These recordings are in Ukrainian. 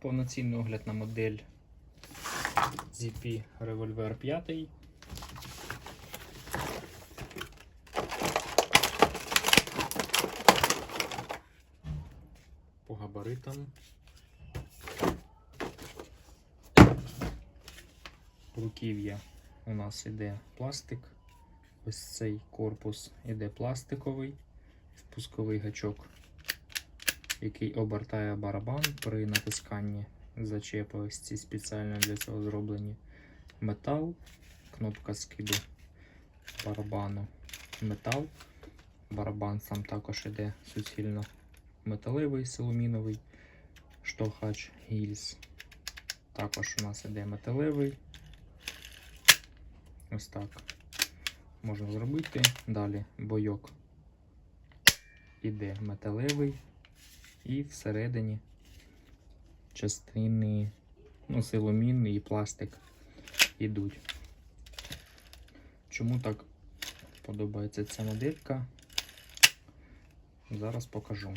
Повноцінний огляд на модель ZP Revolver 5. По габаритам. Руків'я у нас іде пластик. Ось цей корпус іде пластиковий, спусковий гачок, який обертає барабан при натисканні зачепи. Ось ці спеціально для цього зроблені. Метал, кнопка скиду барабану. Метал. Барабан сам також іде суцільно металевий, силуміновий, штовхач гільз. Також у нас іде металевий. Ось так можна зробити. Далі бойок іде металевий, і всередині частини ну, силумін і пластик ідуть. Чому так подобається ця моделька? Зараз покажу.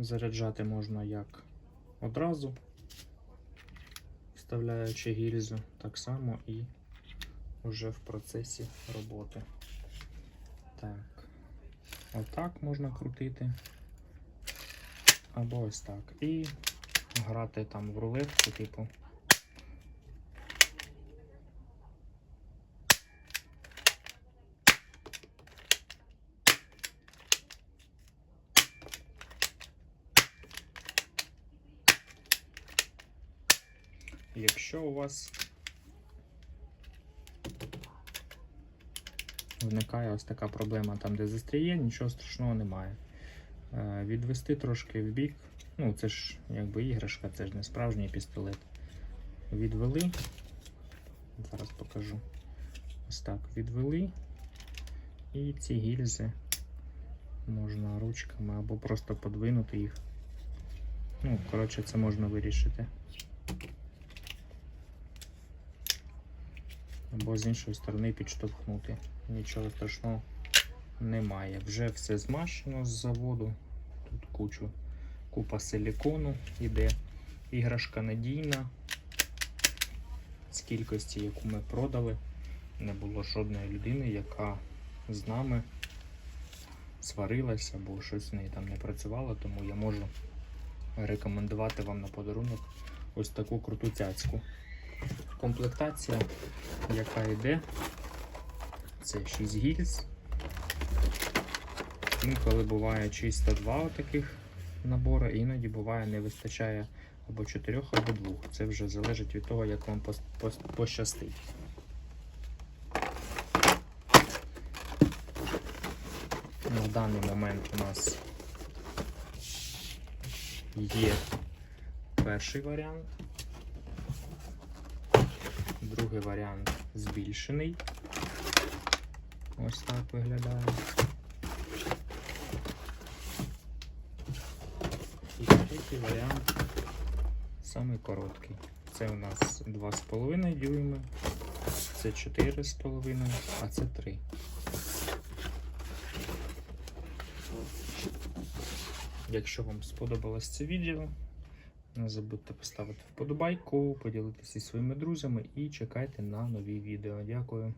Заряджати можна як одразу, вставляючи гільзу, так само і вже в процесі роботи. Так, отак можна крутити. Або ось так. І грати там в рулетку, типу. Якщо у вас виникає ось така проблема там, де застріє, нічого страшного немає. Е, Відвести трошки в бік, ну це ж якби іграшка, це ж не справжній пістолет. Відвели, зараз покажу. Ось так, відвели. І ці гільзи можна ручками або просто подвинути їх. Ну, коротше, це можна вирішити. Або з іншої сторони підштовхнути. Нічого страшного немає. Вже все змащено з заводу. Тут кучу, купа силікону іде. Іграшка надійна. З кількості, яку ми продали, не було жодної людини, яка з нами сварилася або щось в неї там не працювало, тому я можу рекомендувати вам на подарунок ось таку круту цяцьку. Комплектація, яка йде, це 6 гільз. Інколи буває чисто два таких набори, іноді буває не вистачає або 4, або 2. Це вже залежить від того, як вам пощастить. На даний момент у нас є перший варіант. Другий варіант збільшений. Ось так виглядає. І третій варіант самий короткий. Це у нас 2,5 дюйми, це 4,5, а це 3. Якщо вам сподобалось це відео, не забудьте поставити вподобайку, поділитися зі своїми друзями і чекайте на нові відео. Дякую.